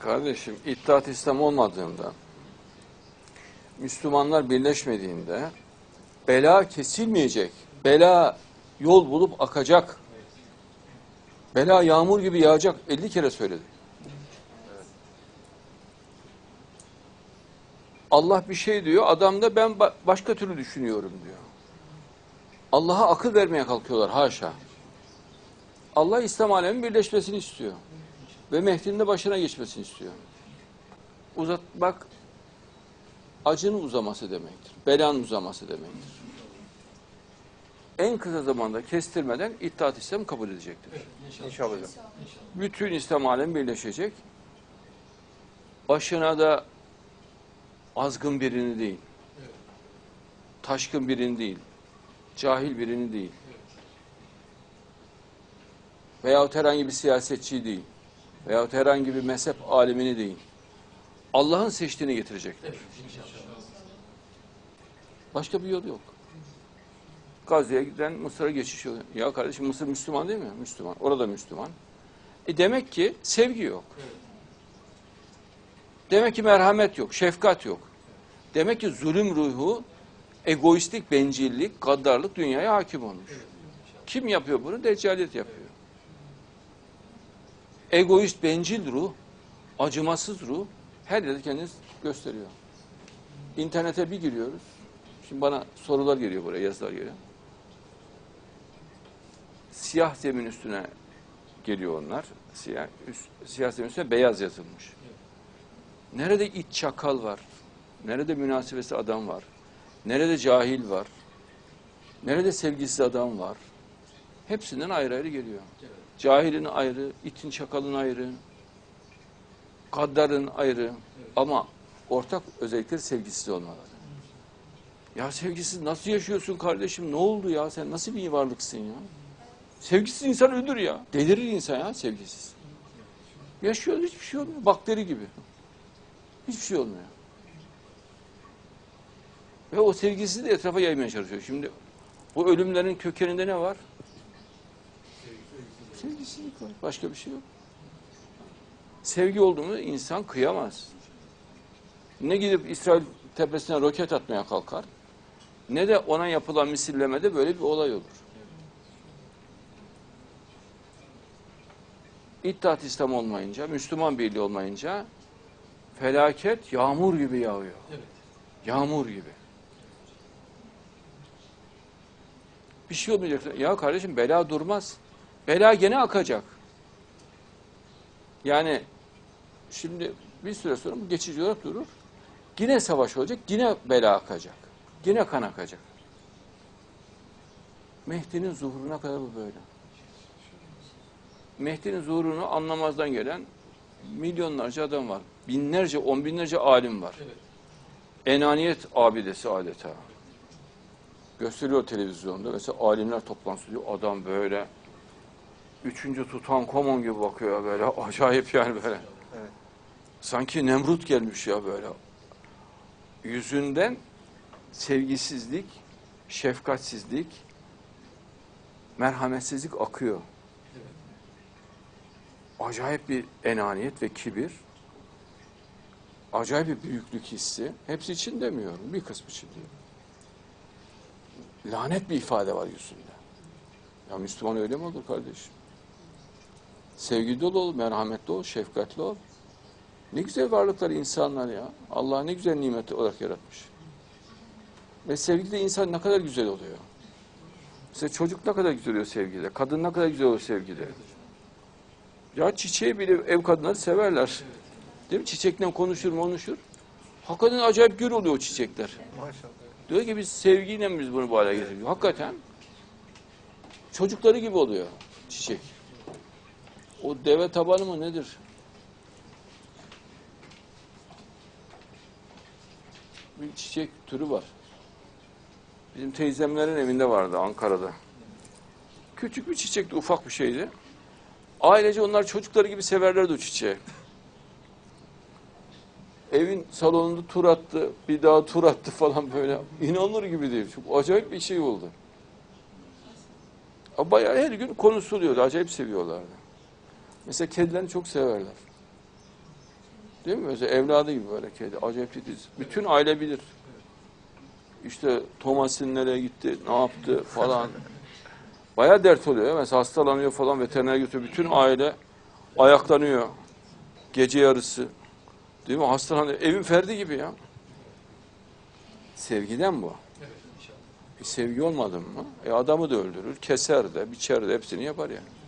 Kardeşim İttihat İslam olmadığında, Müslümanlar birleşmediğinde bela kesilmeyecek. Bela yol bulup akacak. Bela yağmur gibi yağacak. 50 kere söyledi. Allah bir şey diyor, adam da ben ba- başka türlü düşünüyorum diyor. Allah'a akıl vermeye kalkıyorlar haşa. Allah İslam aleminin birleşmesini istiyor. Ve Mehdi'nin de başına geçmesini istiyor. Uzatmak acının uzaması demektir. Belanın uzaması demektir. En kısa zamanda kestirmeden İttihat İslam kabul edecektir. İnşallah hocam. Bütün İslam alemi birleşecek. Başına da azgın birini değil, taşkın birini değil, cahil birini değil, veyahut herhangi bir siyasetçi değil, veyahut herhangi bir mezhep alimini değil. Allah'ın seçtiğini getirecekler. Başka bir yol yok. Gazze'ye giden Mısır'a geçiş yolu. Ya kardeşim Mısır Müslüman değil mi? Müslüman. Orada Müslüman. E demek ki sevgi yok. Demek ki merhamet yok, şefkat yok. Demek ki zulüm ruhu, egoistlik, bencillik, gaddarlık dünyaya hakim olmuş. Kim yapıyor bunu? Deccaliyet yapıyor. Egoist, bencil ruh, acımasız ruh her yerde kendini gösteriyor. İnternete bir giriyoruz. Şimdi bana sorular geliyor buraya, yazılar geliyor. Siyah zemin üstüne geliyor onlar. Siyah, üst, siyah zemin üstüne beyaz yazılmış. Nerede iç çakal var? Nerede münasebesi adam var? Nerede cahil var? Nerede sevgisiz adam var? Hepsinden ayrı ayrı geliyor. Cahilin ayrı, itin çakalın ayrı, gaddarın ayrı ama ortak özellikleri sevgisiz olmaları. Ya sevgisiz nasıl yaşıyorsun kardeşim? Ne oldu ya? Sen nasıl bir varlıksın ya? Sevgisiz insan ölür ya. Delirir insan ya sevgisiz. Yaşıyor hiçbir şey olmuyor. Bakteri gibi. Hiçbir şey olmuyor. Ve o sevgisizi de etrafa yaymaya çalışıyor. Şimdi bu ölümlerin kökeninde ne var? Sevgisizlik var. Başka bir şey yok. Sevgi olduğunu insan kıyamaz. Ne gidip İsrail tepesine roket atmaya kalkar, ne de ona yapılan misillemede böyle bir olay olur. İttihat İslam olmayınca, Müslüman birliği olmayınca felaket yağmur gibi yağıyor. Evet. Yağmur gibi. Bir şey olmayacak. Ya kardeşim bela durmaz. Bela gene akacak. Yani şimdi bir süre sonra bu geçici olarak durur. Yine savaş olacak, yine bela akacak. Yine kan akacak. Mehdi'nin zuhuruna kadar bu böyle. Mehdi'nin zuhurunu anlamazdan gelen milyonlarca adam var. Binlerce, on binlerce alim var. Evet. Enaniyet abidesi adeta. Gösteriyor televizyonda. Mesela alimler toplantısı diyor. Adam böyle üçüncü tutan komon gibi bakıyor böyle. Acayip yani böyle. Evet. Sanki Nemrut gelmiş ya böyle. Yüzünden sevgisizlik, şefkatsizlik, merhametsizlik akıyor. Acayip bir enaniyet ve kibir. Acayip bir büyüklük hissi. Hepsi için demiyorum. Bir kısmı için diyorum. Lanet bir ifade var yüzünde. Ya Müslüman öyle mi olur kardeşim? Sevgi dolu ol, merhametli ol, şefkatli ol. Ne güzel varlıklar insanlar ya. Allah ne güzel nimet olarak yaratmış. Ve sevgide insan ne kadar güzel oluyor. Mesela çocuk ne kadar güzel oluyor sevgide. Kadın ne kadar güzel oluyor sevgide. Ya çiçeği bile ev kadınları severler. Değil mi? Çiçekle konuşur konuşur. Hakikaten acayip gür oluyor o çiçekler. Maşallah. Diyor ki biz sevgiyle biz bunu bu hale getiriyoruz? Hakikaten çocukları gibi oluyor çiçek. O deve tabanı mı nedir? Bir çiçek türü var. Bizim teyzemlerin evinde vardı Ankara'da. Küçük bir çiçekti, ufak bir şeydi. Ailece onlar çocukları gibi severlerdi o çiçeği. Evin salonunda tur attı, bir daha tur attı falan böyle. İnanılır gibi değil. Çok acayip bir şey oldu. Bayağı her gün konuşuluyordu. Acayip seviyorlardı. Mesela kedilerini çok severler. Değil mi? Mesela evladı gibi böyle kedi. Acayip titiz. Bütün aile bilir. İşte Thomas'ın nereye gitti, ne yaptı falan. Baya dert oluyor. Mesela hastalanıyor falan veterinere götürüyor. Bütün aile ayaklanıyor. Gece yarısı. Değil mi? Hastalanıyor. Evin ferdi gibi ya. Sevgiden bu. Evet inşallah. E, sevgi olmadı mı? E, adamı da öldürür, keser de, biçer de hepsini yapar yani.